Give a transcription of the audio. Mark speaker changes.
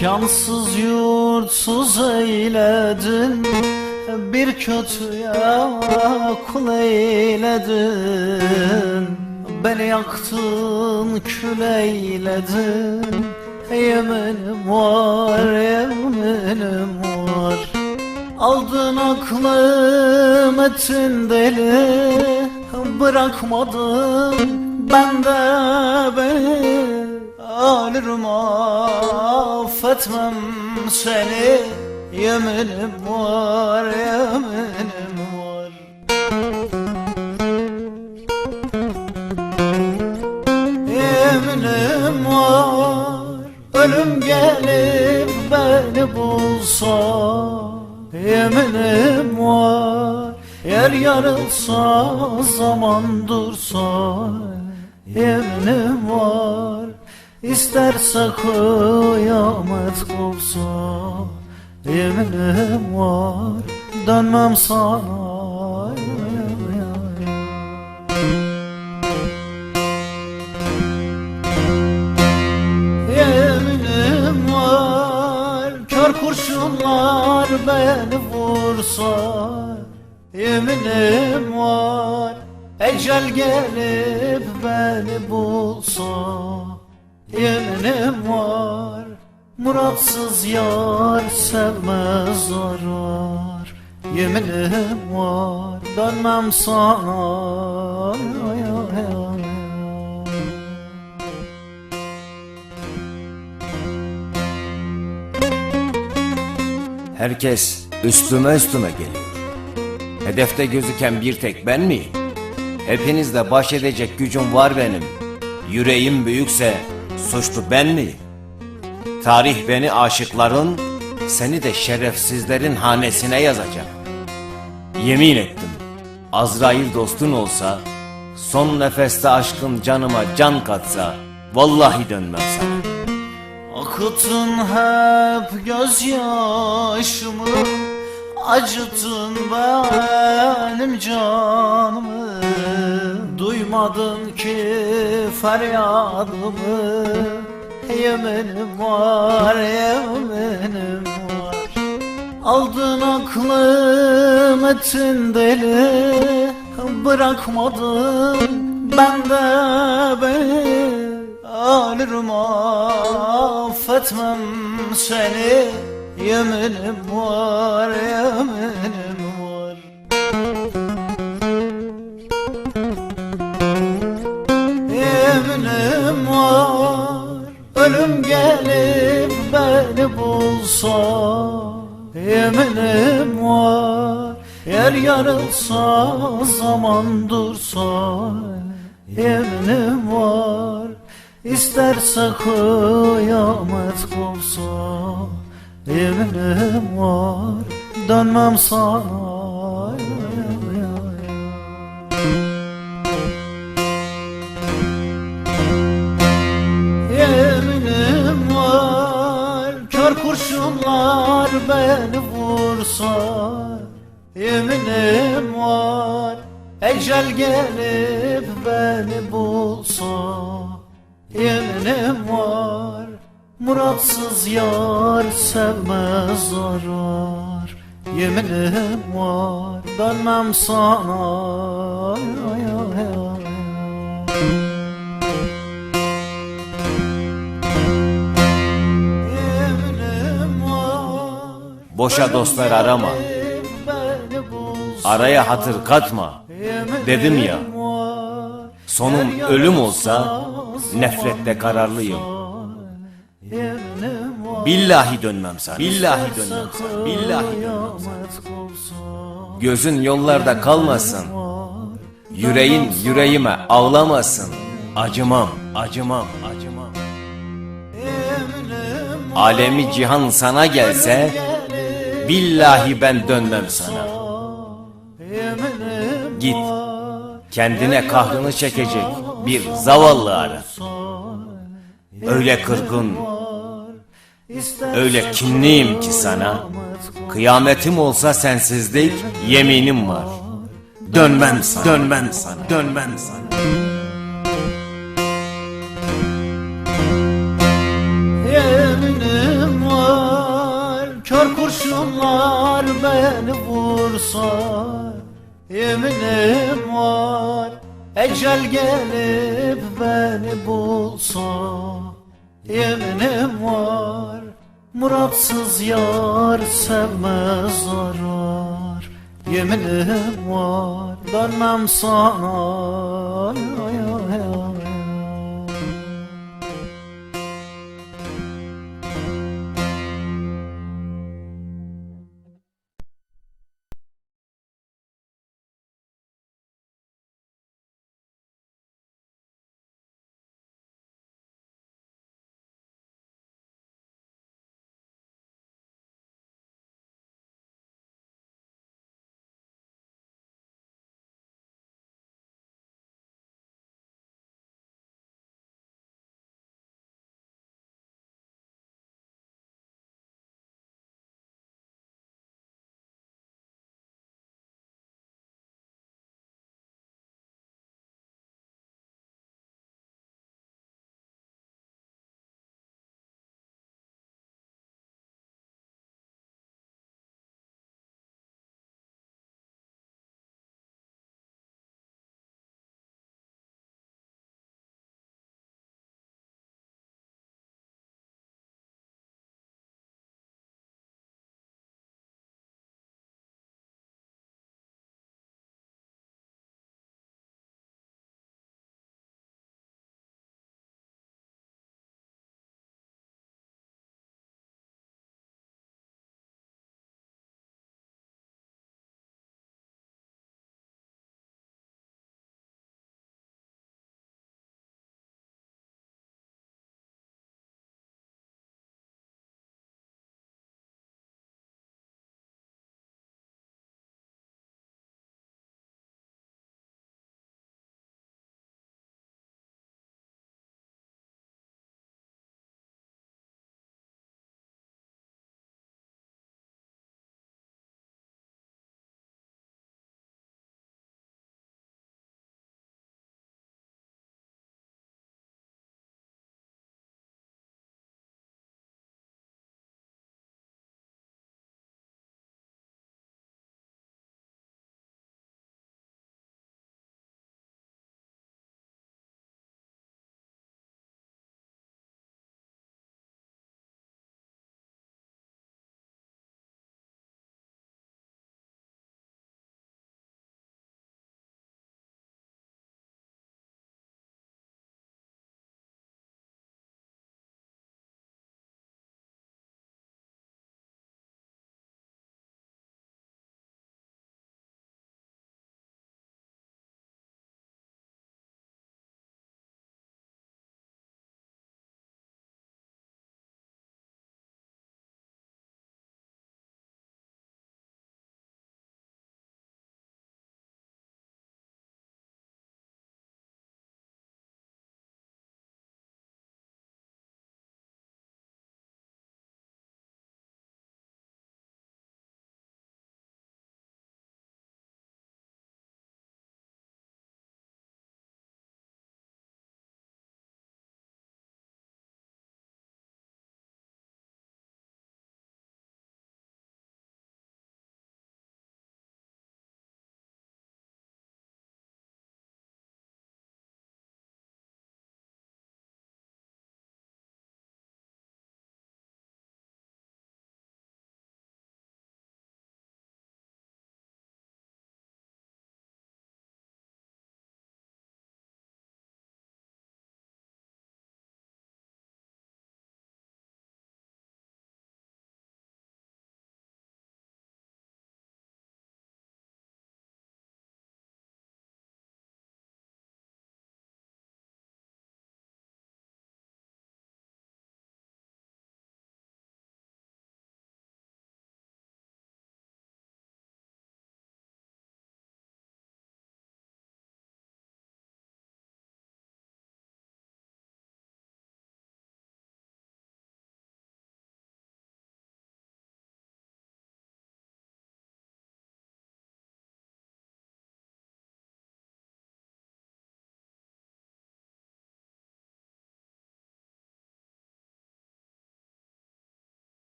Speaker 1: Cansız yurtsuz eyledin Bir kötüye kul eyledin. Beni yaktın kül eyledin. Yeminim var yeminim var. Aldın aklım ettin deli Bırakmadın ben de beni Ölürüm affetmem seni. Yeminim var yeminim var. Yeminim var. Ölüm gelip beni bulsa. Yeminim var. Yer yarılsa zaman dursa. Yeminim var İsterse kıyamet kopsa Yeminim var Dönmem sana Yeminim var. Kör kurşunlar beni vursa Yeminim var. Ecel gelip beni bulsa Yeminim var Muratsız yar sevmez zarar Yeminim var Dönmem sana Ay, ay, ay.
Speaker 2: Herkes üstüme üstüme geliyor. Hedefte gözüken bir tek ben miyim? Hepinizle baş edecek gücüm var benim. Yüreğim büyükse suçlu ben miyim? Tarih beni aşıkların, seni de şerefsizlerin hanesine yazacak. Yemin ettim, Azrail dostun olsa, son nefeste aşkın canıma can katsa, vallahi dönmem sana.
Speaker 1: Akıtın hep gözyaşımı Acıtın benim canımı. Duymadın ki feryadımı. Yeminim var yeminim var. Aldın aklım ettin deli. Bırakmadın ben de beni. Ölürüm affetmem seni Yeminim var yeminim var. Yeminim var Ölüm gelip beni bulsa. Yeminim var Yer yarılsa zaman dursa. Yeminim var İsterse kıyamet kopsa Yeminim var Dönmem sana. Yeminim var Kör kurşunlar beni vursa. Yeminim var Ecel gelip beni bulsa. Yeminim var Muratsız yar sevmez zarar. Yeminim var Dönmem sana. Ay, ay, ay,
Speaker 2: Boşa dostlar arama. Araya hatır katma. Dedim ya, sonum ölüm olsa nefrette kararlıyım. Billahi dönmem sana. Billahi dönmem sana. Billahi dönmem sana. Gözün yollarda kalmasın. Yüreğin yüreğime ağlamasın. Acımam, acımam, acımam. Alemi cihan sana gelse, billahi ben dönmem sana. Git, kendine kahrını çekecek bir zavallı ara. Öyle kırgın, Öyle kinliyim ki sana. Kıyametim olsa sensizlik yeminim var. Dönmem sana, dönmem sana, dönmem sana.
Speaker 1: Yeminim var, kör kurşunlar beni vursa. Yeminim var, ecel gelip beni bulsa. Yeminim var Muratsız yar sevmez zarar Yeminim var dönmem sana